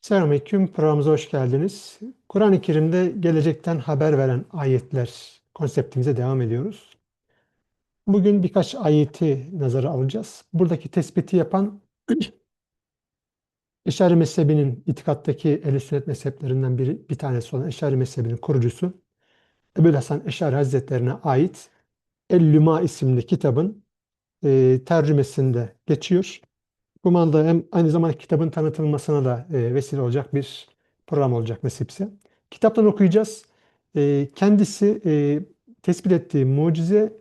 Selamünaleyküm. Programımıza hoş geldiniz. Kur'an-ı Kerim'de gelecekten haber veren ayetler konseptimize devam ediyoruz. Bugün birkaç ayeti nazara alacağız. Buradaki tespiti yapan Eşari mezhebinin itikattaki ehl sünnet mezheplerinden biri, bir tanesi olan Eşari mezhebinin kurucusu Ebu Hasan Eşari Hazretlerine ait El-Lüma isimli kitabın e, tercümesinde geçiyor. Bu manada hem aynı zamanda kitabın tanıtılmasına da e, vesile olacak bir program olacak nasipse. Kitaptan okuyacağız. E, kendisi e, tespit ettiği mucize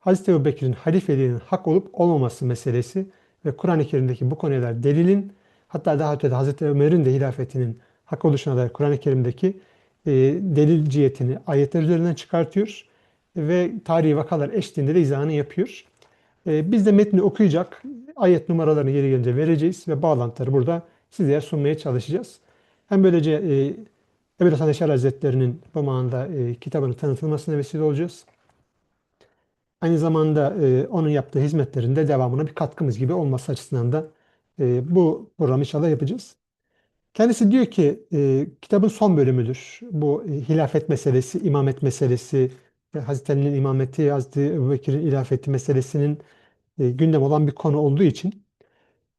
Hazreti Ebu Bekir'in halifeliğinin hak olup olmaması meselesi ve Kur'an-ı Kerim'deki bu konular delilin hatta daha ötede Hazreti Ömer'in de hilafetinin hak oluşuna dair Kur'an-ı Kerim'deki e, delil ayetler üzerinden çıkartıyor ve tarihi vakalar eşliğinde de izahını yapıyor. E, biz de metni okuyacak, ayet numaralarını geri gelince vereceğiz ve bağlantıları burada sizlere sunmaya çalışacağız. Hem böylece e, Ebu Hasan Eşer Hazretleri'nin bu manada e, kitabının tanıtılmasına vesile olacağız. Aynı zamanda e, onun yaptığı hizmetlerin de devamına bir katkımız gibi olması açısından da e, bu programı inşallah yapacağız. Kendisi diyor ki e, kitabın son bölümüdür. Bu hilafet meselesi, imamet meselesi, Hazreti Ali'nin imameti, Hazreti Ebubekir'in hilafeti meselesinin e, gündem olan bir konu olduğu için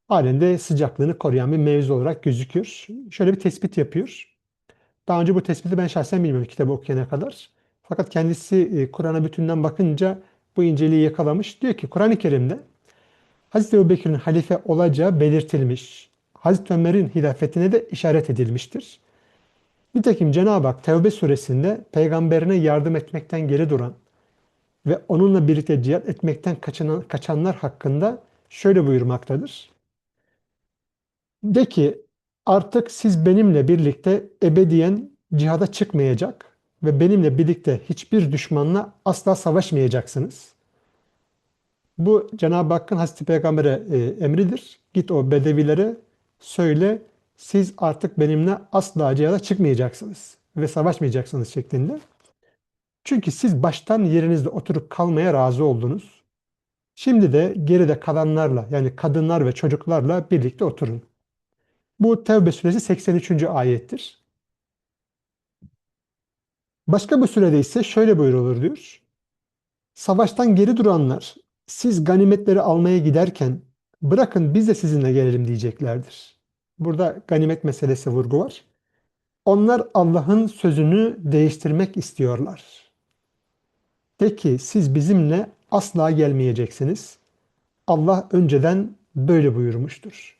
halen de sıcaklığını koruyan bir mevzu olarak gözüküyor. Şöyle bir tespit yapıyor. Daha önce bu tespiti ben şahsen bilmiyorum kitabı okuyana kadar. Fakat kendisi e, Kur'an'a bütünden bakınca bu inceliği yakalamış. Diyor ki Kur'an-ı Kerim'de Hazreti Ebubekir'in halife olacağı belirtilmiş. Hazreti Ömer'in hilafetine de işaret edilmiştir. Nitekim Cenab-ı Hak Tevbe suresinde peygamberine yardım etmekten geri duran ve onunla birlikte cihat etmekten kaçınan, kaçanlar hakkında şöyle buyurmaktadır. De ki artık siz benimle birlikte ebediyen cihada çıkmayacak ve benimle birlikte hiçbir düşmanla asla savaşmayacaksınız. Bu Cenab-ı Hakk'ın Hazreti Peygamber'e e, emridir. Git o bedevilere söyle siz artık benimle asla cihada çıkmayacaksınız ve savaşmayacaksınız şeklinde. Çünkü siz baştan yerinizde oturup kalmaya razı oldunuz. Şimdi de geride kalanlarla yani kadınlar ve çocuklarla birlikte oturun. Bu Tevbe suresi 83. ayettir. Başka bir sürede ise şöyle buyurulur diyor. Savaştan geri duranlar siz ganimetleri almaya giderken bırakın biz de sizinle gelelim diyeceklerdir. Burada ganimet meselesi vurgu var. Onlar Allah'ın sözünü değiştirmek istiyorlar. De ki siz bizimle asla gelmeyeceksiniz. Allah önceden böyle buyurmuştur.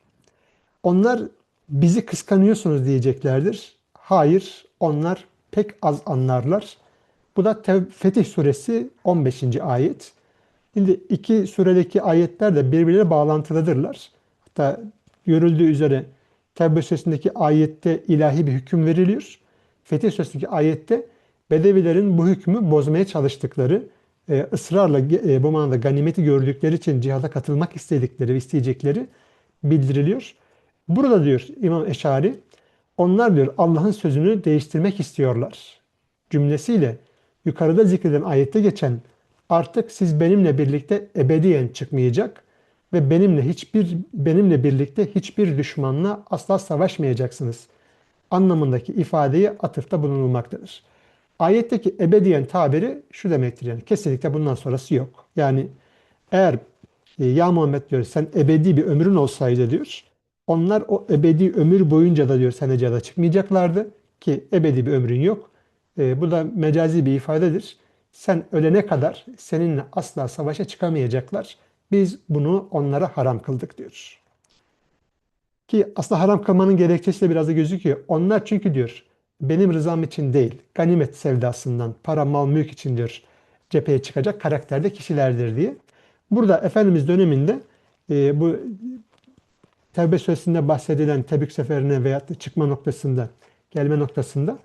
Onlar bizi kıskanıyorsunuz diyeceklerdir. Hayır, onlar pek az anlarlar. Bu da Fetih Suresi 15. ayet. Şimdi iki suredeki ayetler de birbirine bağlantılıdırlar. Hatta görüldüğü üzere Tevbe Suresi'ndeki ayette ilahi bir hüküm veriliyor. Fetih Suresi'ndeki ayette Bedevilerin bu hükmü bozmaya çalıştıkları, e, ısrarla e, bu manada ganimeti gördükleri için cihada katılmak istedikleri ve isteyecekleri bildiriliyor. Burada diyor İmam Eşari, onlar diyor Allah'ın sözünü değiştirmek istiyorlar. Cümlesiyle yukarıda zikredilen ayette geçen artık siz benimle birlikte ebediyen çıkmayacak ve benimle hiçbir benimle birlikte hiçbir düşmanla asla savaşmayacaksınız anlamındaki ifadeye atıfta bulunulmaktadır. Ayetteki ebediyen tabiri şu demektir yani kesinlikle bundan sonrası yok. Yani eğer e, ya Muhammed diyor sen ebedi bir ömrün olsaydı diyor. Onlar o ebedi ömür boyunca da diyor sen cihada çıkmayacaklardı ki ebedi bir ömrün yok. E, bu da mecazi bir ifadedir. Sen ölene kadar seninle asla savaşa çıkamayacaklar. Biz bunu onlara haram kıldık diyor. Ki aslında haram kılmanın gerekçesi de biraz da gözüküyor. Onlar çünkü diyor benim rızam için değil, ganimet sevdasından, para, mal, mülk için diyor cepheye çıkacak karakterde kişilerdir diye. Burada Efendimiz döneminde e, bu Tevbe suresinde bahsedilen Tebük seferine veya çıkma noktasında, gelme noktasında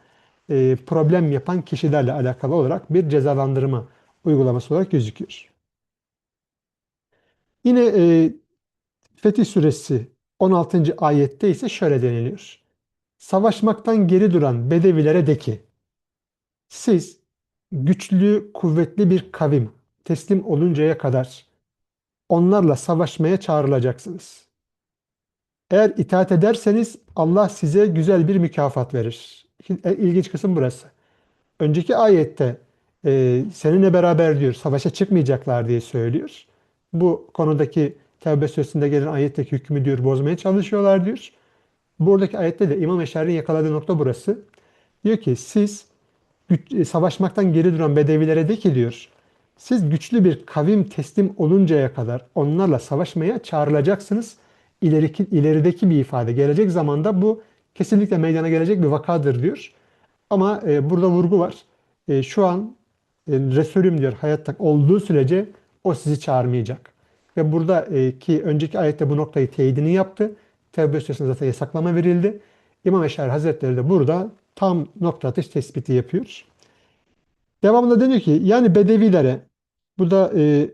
e, problem yapan kişilerle alakalı olarak bir cezalandırma uygulaması olarak gözüküyor. Yine e, Fetih suresi 16. ayette ise şöyle deniliyor. Savaşmaktan geri duran Bedevilere de ki, siz güçlü, kuvvetli bir kavim teslim oluncaya kadar onlarla savaşmaya çağrılacaksınız. Eğer itaat ederseniz Allah size güzel bir mükafat verir. İlginç kısım burası. Önceki ayette e, seninle beraber diyor savaşa çıkmayacaklar diye söylüyor. Bu konudaki Tevbe Suresi'nde gelen ayetteki hükmü diyor bozmaya çalışıyorlar diyor. Buradaki ayette de İmam Eşari'nin yakaladığı nokta burası. Diyor ki siz e, savaşmaktan geri duran bedevilere de ki diyor siz güçlü bir kavim teslim oluncaya kadar onlarla savaşmaya çağrılacaksınız. İleriki, ilerideki bir ifade gelecek zamanda bu kesinlikle meydana gelecek bir vakadır diyor. Ama e, burada vurgu var. E, şu an e, Resulüm diyor hayatta olduğu sürece o sizi çağırmayacak. Ve burada e, ki önceki ayette bu noktayı teyidini yaptı. Tevbe Suresi'nde zaten yasaklama verildi. İmam Eşari Hazretleri de burada tam nokta atış tespiti yapıyor. Devamında deniyor ki yani Bedevilere bu da e,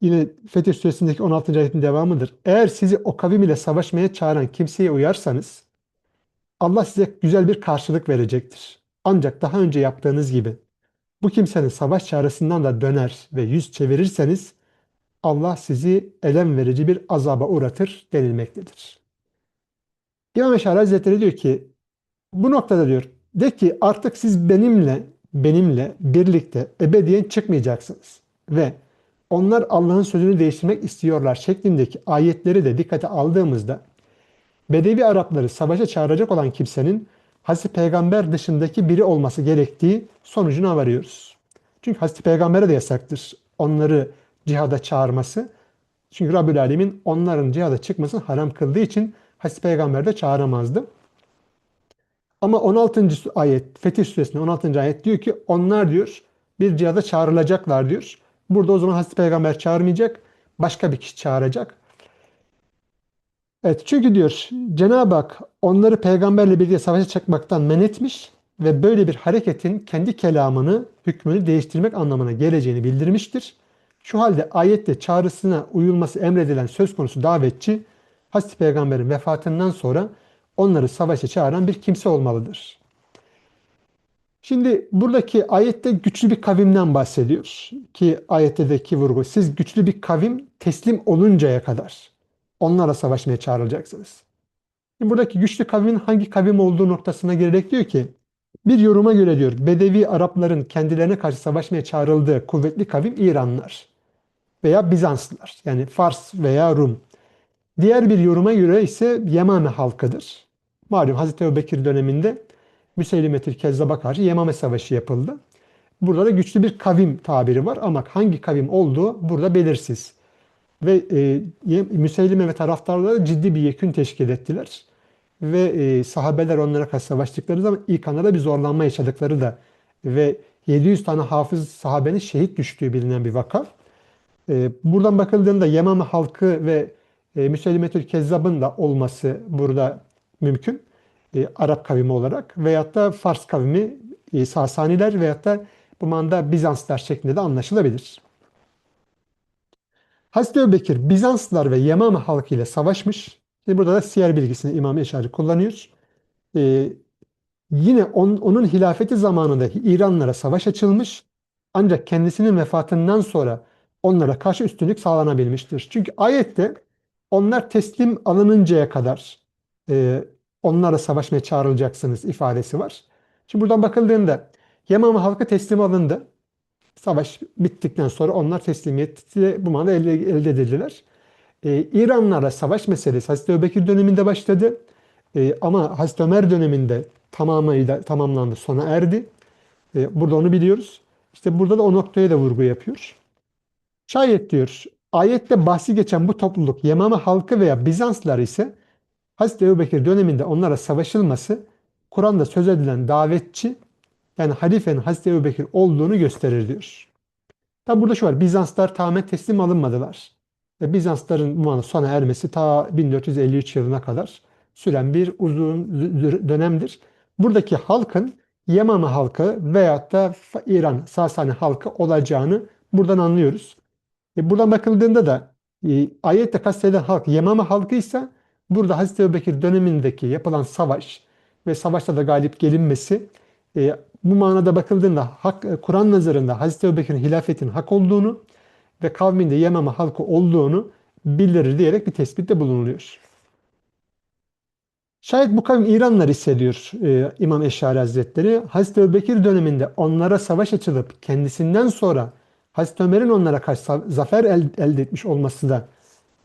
yine Fetih Suresindeki 16. ayetin devamıdır. Eğer sizi o kavim ile savaşmaya çağıran kimseye uyarsanız Allah size güzel bir karşılık verecektir. Ancak daha önce yaptığınız gibi bu kimsenin savaş çağrısından da döner ve yüz çevirirseniz Allah sizi elem verici bir azaba uğratır denilmektedir. İmam Eşari Hazretleri diyor ki bu noktada diyor de ki artık siz benimle benimle birlikte ebediyen çıkmayacaksınız ve onlar Allah'ın sözünü değiştirmek istiyorlar şeklindeki ayetleri de dikkate aldığımızda Bedevi Arapları savaşa çağıracak olan kimsenin Hazreti Peygamber dışındaki biri olması gerektiği sonucuna varıyoruz. Çünkü Hazreti Peygamber'e de yasaktır onları cihada çağırması. Çünkü Rabbül Alemin onların cihada çıkmasını haram kıldığı için Hazreti Peygamber de çağıramazdı. Ama 16. ayet, Fetih Suresinde 16. ayet diyor ki onlar diyor bir cihada çağrılacaklar diyor. Burada o zaman Hazreti Peygamber çağırmayacak, başka bir kişi çağıracak. Evet çünkü diyor Cenab-ı Hak onları peygamberle birlikte savaşa çıkmaktan men etmiş ve böyle bir hareketin kendi kelamını, hükmünü değiştirmek anlamına geleceğini bildirmiştir. Şu halde ayette çağrısına uyulması emredilen söz konusu davetçi Hazreti Peygamber'in vefatından sonra onları savaşa çağıran bir kimse olmalıdır. Şimdi buradaki ayette güçlü bir kavimden bahsediyor. Ki ayetteki vurgu siz güçlü bir kavim teslim oluncaya kadar onlara savaşmaya çağrılacaksınız. Şimdi buradaki güçlü kavimin hangi kavim olduğu noktasına gelerek diyor ki bir yoruma göre diyor Bedevi Arapların kendilerine karşı savaşmaya çağrıldığı kuvvetli kavim İranlılar veya Bizanslılar yani Fars veya Rum. Diğer bir yoruma göre ise Yemame halkıdır. Malum Hazreti Ebubekir döneminde Müseylimetül Kezzab'a karşı Yemame Savaşı yapıldı. Burada da güçlü bir kavim tabiri var ama hangi kavim olduğu burada belirsiz. Ve e, Müseylime ve taraftarları ciddi bir yekün teşkil ettiler. Ve e, sahabeler onlara karşı savaştıkları zaman ilk anlarda bir zorlanma yaşadıkları da ve 700 tane hafız sahabenin şehit düştüğü bilinen bir vaka. E, buradan bakıldığında Yemame halkı ve e, Müseylimetül Kezzab'ın da olması burada mümkün. E, Arap kavimi olarak veyahut da Fars kavimi e, Sasaniler veyahut da bu manda Bizanslar şeklinde de anlaşılabilir. Hazreti Ebubekir Bizanslılar ve Yemame halkı ile savaşmış. Şimdi burada da siyer bilgisini İmam Eşari kullanıyor. Ee, yine on, onun hilafeti zamanında İranlara savaş açılmış. Ancak kendisinin vefatından sonra onlara karşı üstünlük sağlanabilmiştir. Çünkü ayette onlar teslim alınıncaya kadar e, onlara savaşmaya çağrılacaksınız ifadesi var. Şimdi buradan bakıldığında Yemame halkı teslim alındı. Savaş bittikten sonra onlar teslimiyeti bu manada elde, elde edildiler. Ee, İranlarla savaş meselesi Hazreti Ebubekir döneminde başladı. Ee, ama Hazreti Ömer döneminde tamamıyla tamamlandı, sona erdi. Ee, burada onu biliyoruz. İşte burada da o noktaya da vurgu yapıyor. Şayet diyor, ayette bahsi geçen bu topluluk Yemame halkı veya Bizanslar ise Hazreti Ebubekir döneminde onlara savaşılması Kur'an'da söz edilen davetçi yani halifenin Hazreti Ebubekir olduğunu gösterir diyor. Tabi burada şu var. Bizanslar tamamen teslim alınmadılar. Bizansların bu sona ermesi ta 1453 yılına kadar süren bir uzun dönemdir. Buradaki halkın Yemame halkı veyahut da İran Sasani halkı olacağını buradan anlıyoruz. E buradan bakıldığında da e, ayette kastedilen halk Yemame halkı ise burada Hazreti Ebubekir dönemindeki yapılan savaş ve savaşta da galip gelinmesi e, bu manada bakıldığında hak, e, Kur'an nazarında Hazreti Ebubekir'in hilafetin hak olduğunu ve kavminde Yemame halkı olduğunu bildirir diyerek bir tespitte bulunuluyor. Şayet bu kavim İranlar hissediyor e, İmam Eşari Hazretleri. Hazreti Ebubekir döneminde onlara savaş açılıp kendisinden sonra Hazreti Ömer'in onlara karşı zafer el, elde etmiş olması da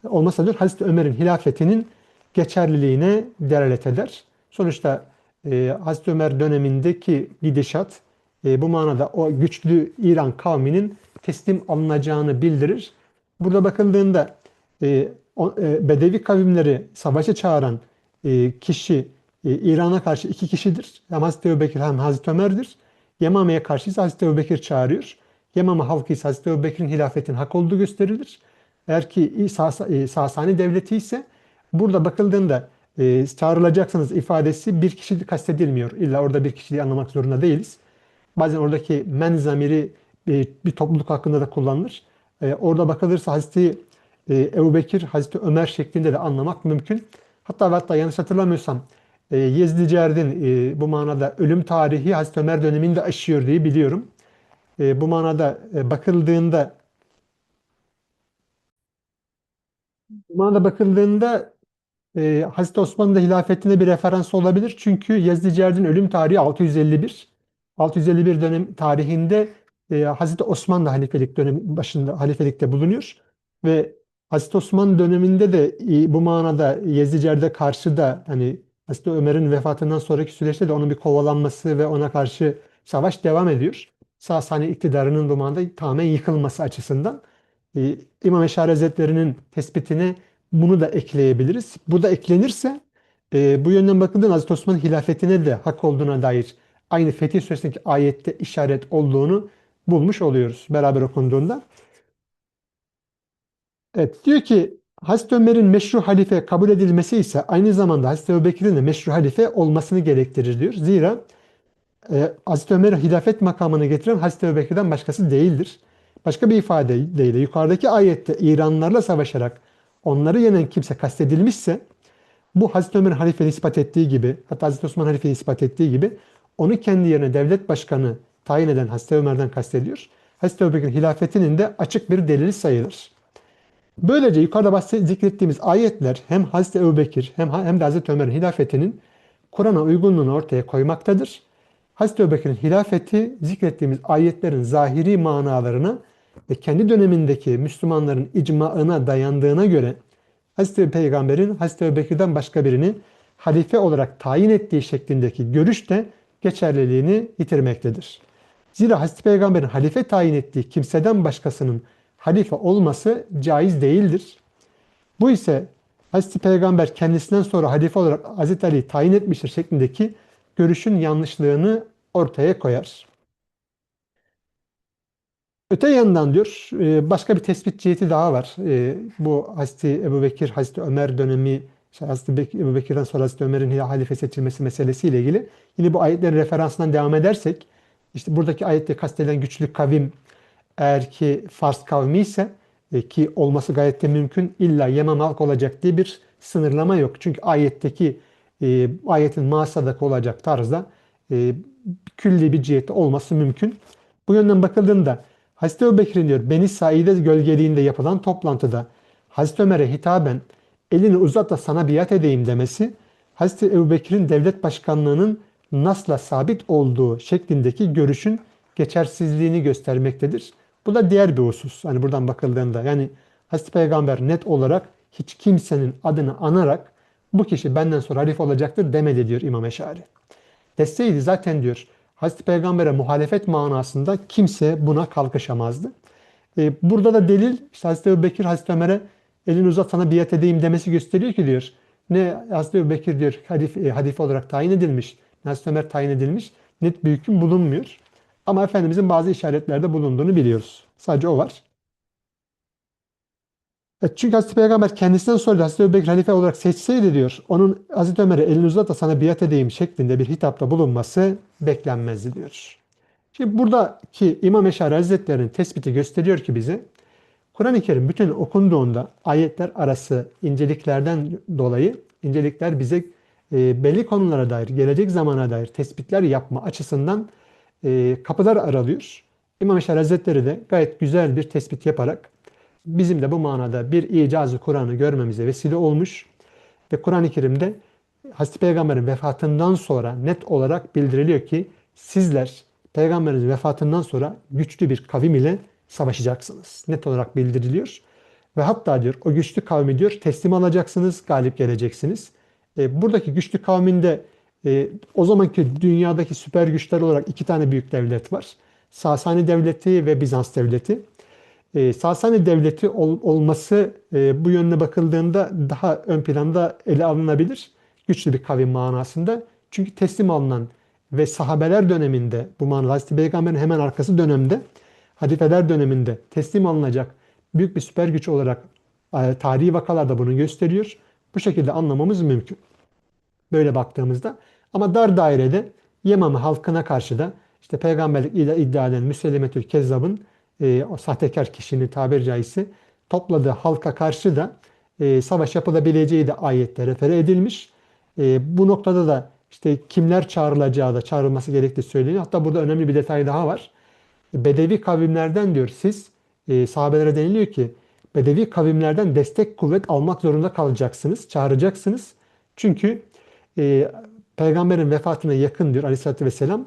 olmasa diyor Hazreti Ömer'in hilafetinin geçerliliğine delalet eder. Sonuçta e, Hazreti Ömer dönemindeki gidişat e, bu manada o güçlü İran kavminin teslim alınacağını bildirir. Burada bakıldığında e, o, e, Bedevi kavimleri savaşa çağıran e, kişi e, İran'a karşı iki kişidir. Hem Hazreti Ebubekir hem Hazreti Ömer'dir. Yemame'ye karşı ise Hazreti Ebubekir çağırıyor. Yemame halkı ise Hazreti Ebubekir'in hilafetin hak olduğu gösterilir. Eğer ki Sasani devleti ise burada bakıldığında e, çağrılacaksınız ifadesi bir kişi kastedilmiyor. İlla orada bir kişiliği anlamak zorunda değiliz. Bazen oradaki men zamiri e, bir topluluk hakkında da kullanılır. E, orada bakılırsa Hazreti e, Ebu Bekir, Hazreti Ömer şeklinde de anlamak mümkün. Hatta ve hatta yanlış hatırlamıyorsam e, Yezdi Cerdin e, bu manada ölüm tarihi Hazreti Ömer döneminde aşıyor diye biliyorum. E, bu manada e, bakıldığında bu manada bakıldığında e, Hazreti Osman'ın da hilafetine bir referans olabilir. Çünkü Yezdi Cerdin ölüm tarihi 651. 651 dönem tarihinde e, Hazreti Osman da halifelik dönemi başında halifelikte bulunuyor ve Hazreti Osman döneminde de bu manada Yezdicer'de karşı da hani Hazreti Ömer'in vefatından sonraki süreçte de onun bir kovalanması ve ona karşı savaş devam ediyor. Sasani iktidarının bu manada tamamen yıkılması açısından e, İmam Eşari Hazretleri'nin tespitine bunu da ekleyebiliriz. Bu da eklenirse e, bu yönden bakıldığında Hazreti Osman'ın hilafetine de hak olduğuna dair aynı Fetih Suresi'ndeki ayette işaret olduğunu bulmuş oluyoruz beraber okunduğunda. Evet diyor ki Hazreti Ömer'in meşru halife kabul edilmesi ise aynı zamanda Hazreti Ebubekir'in de meşru halife olmasını gerektirir diyor. Zira e, Hazreti Ömer'e hilafet makamını getiren Hazreti Ebubekir'den başkası değildir. Başka bir ifadeyle yukarıdaki ayette İranlarla savaşarak onları yenen kimse kastedilmişse bu Hazreti Ömer'in halifeliği ispat ettiği gibi hatta Hazreti Osman halifeliği ispat ettiği gibi onu kendi yerine devlet başkanı tayin eden Hazreti Ömer'den kastediyor. Hazreti Ebubekir'in hilafetinin de açık bir delili sayılır. Böylece yukarıda bahsettiğimiz zikrettiğimiz ayetler hem Hazreti Ebubekir hem, hem de Hazreti Ömer'in hilafetinin Kur'an'a uygunluğunu ortaya koymaktadır. Hazreti Ebubekir'in hilafeti zikrettiğimiz ayetlerin zahiri manalarına ve kendi dönemindeki Müslümanların icmaına dayandığına göre Hazreti Peygamber'in Hazreti Ebubekir'den başka birini halife olarak tayin ettiği şeklindeki görüş de geçerliliğini yitirmektedir. Zira Hazreti Peygamber'in halife tayin ettiği kimseden başkasının halife olması caiz değildir. Bu ise Hazreti Peygamber kendisinden sonra halife olarak Hazreti Ali'yi tayin etmiştir şeklindeki görüşün yanlışlığını ortaya koyar. Öte yandan diyor e, başka bir tespit ciheti daha var. E, bu Hazreti Ebu Bekir, Hazreti Ömer dönemi, Hazreti Ebu Bekir'den sonra Hazreti Ömer'in halife seçilmesi meselesiyle ilgili. Yine bu ayetlerin referansından devam edersek, işte buradaki ayette kastedilen güçlü kavim eğer ki Fars kavmi ise e, ki olması gayet de mümkün illa Yemen halk olacak diye bir sınırlama yok. Çünkü ayetteki ayetin masadaki olacak tarzda külli bir cihette olması mümkün. Bu yönden bakıldığında Hazreti Ebubekir'in diyor Beni Saide gölgeliğinde yapılan toplantıda Hazreti Ömer'e hitaben elini uzat da sana biat edeyim demesi Hazreti Ebubekir'in devlet başkanlığının nasla sabit olduğu şeklindeki görüşün geçersizliğini göstermektedir. Bu da diğer bir husus. Hani buradan bakıldığında yani Hazreti Peygamber net olarak hiç kimsenin adını anarak bu kişi benden sonra halife olacaktır demedi diyor İmam Eşari. Deseydi zaten diyor Hazreti Peygamber'e muhalefet manasında kimse buna kalkışamazdı. Ee, burada da delil işte Hazreti Ebu Bekir Hazreti Ömer'e elini uzat sana biat edeyim demesi gösteriyor ki diyor. Ne Hazreti Ebu Bekir diyor halife, e, halife olarak tayin edilmiş. Hazreti Ömer tayin edilmiş. Net bir hüküm bulunmuyor. Ama Efendimizin bazı işaretlerde bulunduğunu biliyoruz. Sadece o var. Evet, çünkü Hazreti Peygamber kendisinden sonra Hazreti Ebubekir halife olarak seçseydi diyor, onun Hazreti Ömer'e elini uzat sana biat edeyim şeklinde bir hitapta bulunması beklenmezdi diyor. Şimdi buradaki İmam Eşari Hazretleri'nin tespiti gösteriyor ki bize, Kur'an-ı Kerim bütün okunduğunda ayetler arası inceliklerden dolayı incelikler bize e, belli konulara dair, gelecek zamana dair tespitler yapma açısından e, kapılar aralıyor. İmam Eşari Hazretleri de gayet güzel bir tespit yaparak bizim de bu manada bir icazı Kur'an'ı görmemize vesile olmuş ve Kur'an-ı Kerim'de Hazreti Peygamber'in vefatından sonra net olarak bildiriliyor ki sizler Peygamberin vefatından sonra güçlü bir kavim ile savaşacaksınız. Net olarak bildiriliyor. Ve hatta diyor o güçlü kavmi diyor teslim alacaksınız, galip geleceksiniz. E, buradaki güçlü kavminde e, o zamanki dünyadaki süper güçler olarak iki tane büyük devlet var. Sasani Devleti ve Bizans Devleti. E, Sasani Devleti ol, olması e, bu yönüne bakıldığında daha ön planda ele alınabilir. Güçlü bir kavim manasında. Çünkü teslim alınan ve sahabeler döneminde bu manada Hazreti Peygamber'in hemen arkası dönemde halifeler döneminde teslim alınacak büyük bir süper güç olarak e, tarihi vakalarda bunu gösteriyor. Bu şekilde anlamamız mümkün. Böyle baktığımızda ama dar dairede Yemame halkına karşı da işte peygamberlik iddia eden Müsellemetül Kezzab'ın e, o sahtekar kişinin tabiri caizse topladığı halka karşı da e, savaş yapılabileceği de ayette refere edilmiş. E, bu noktada da işte kimler çağrılacağı da çağrılması gerektiği söyleniyor. Hatta burada önemli bir detay daha var. Bedevi kavimlerden diyor siz e, sahabelere deniliyor ki Bedevi kavimlerden destek kuvvet almak zorunda kalacaksınız, çağıracaksınız. Çünkü e, peygamberin vefatına yakın diyor aleyhissalatü vesselam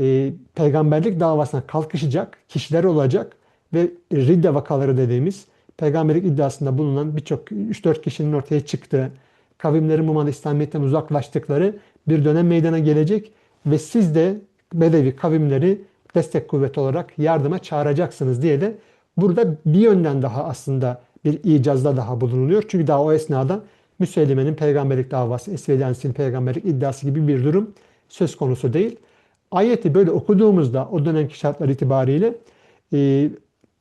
e, peygamberlik davasına kalkışacak kişiler olacak ve ridde vakaları dediğimiz peygamberlik iddiasında bulunan birçok 3-4 kişinin ortaya çıktığı kavimlerin bu manada İslamiyet'ten uzaklaştıkları bir dönem meydana gelecek ve siz de Bedevi kavimleri destek kuvvet olarak yardıma çağıracaksınız diye de burada bir yönden daha aslında bir icazda daha bulunuluyor. Çünkü daha o esnada Müseylime'nin peygamberlik davası, Esvediyanis'in peygamberlik iddiası gibi bir durum söz konusu değil. Ayeti böyle okuduğumuzda o dönemki şartlar itibariyle e,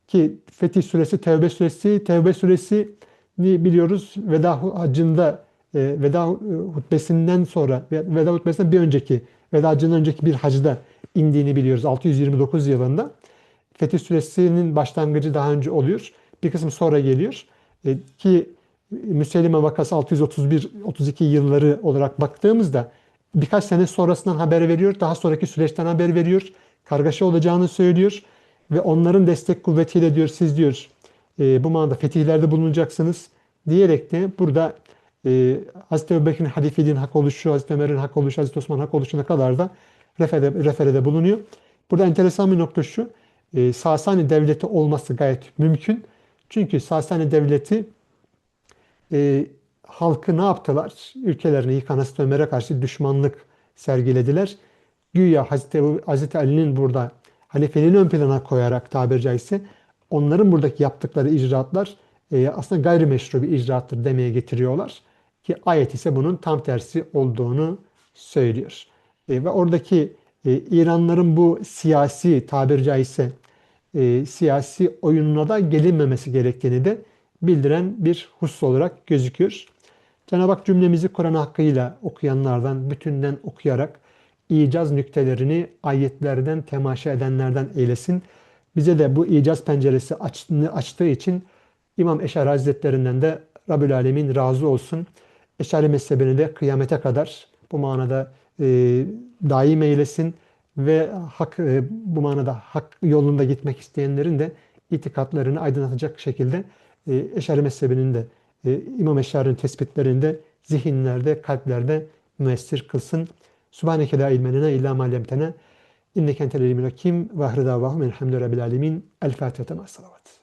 ki Fetih Suresi, Tevbe Suresi, Tevbe Suresi biliyoruz Veda Hacı'nda e, Veda hutbesinden sonra Veda hutbesinden bir önceki Veda Hacı'ndan önceki bir hacda indiğini biliyoruz 629 yılında. Fetih Suresi'nin başlangıcı daha önce oluyor. Bir kısmı sonra geliyor. E, ki Müseylime vakası 631-32 yılları olarak baktığımızda birkaç sene sonrasından haber veriyor. Daha sonraki süreçten haber veriyor. Kargaşa olacağını söylüyor. Ve onların destek kuvvetiyle diyor siz diyor e, bu manada fetihlerde bulunacaksınız diyerek de burada e, Hazreti Ebubekir'in halifeliğin hak oluşu, Hazreti Ömer'in hak oluşu, Hazreti Osman'ın hak oluşuna kadar da referede, referede bulunuyor. Burada enteresan bir nokta şu. E, Sasani devleti olması gayet mümkün. Çünkü Sasani devleti e, halkı ne yaptılar? Ülkelerini yıkan Hazreti Ömer'e karşı düşmanlık sergilediler. Güya Hazreti, Hazreti Ali'nin burada halifeliğini ön plana koyarak tabiri caizse onların buradaki yaptıkları icraatlar e, aslında gayrimeşru bir icraattır demeye getiriyorlar. Ki ayet ise bunun tam tersi olduğunu söylüyor. E, ve oradaki e, İranların bu siyasi tabiri caizse siyasi oyununa da gelinmemesi gerektiğini de bildiren bir husus olarak gözüküyor. Cenab-ı Hak cümlemizi Kur'an hakkıyla okuyanlardan, bütünden okuyarak icaz nüktelerini ayetlerden temaşa edenlerden eylesin. Bize de bu icaz penceresi açtığı için İmam Eşari Hazretlerinden de Rabbül Alemin razı olsun. Eşari mezhebini de kıyamete kadar bu manada e, daim eylesin ve hak e, bu manada hak yolunda gitmek isteyenlerin de itikatlarını aydınlatacak şekilde e, Eşari mezhebinin de e, İmam Eşari'nin tespitlerinde zihinlerde, kalplerde müessir kılsın. Subhaneke la ilme lena illa ma allamtena inneke entel alimul hakim ve ahre davahum elhamdülillahi rabbil alamin. El Fatiha salavat.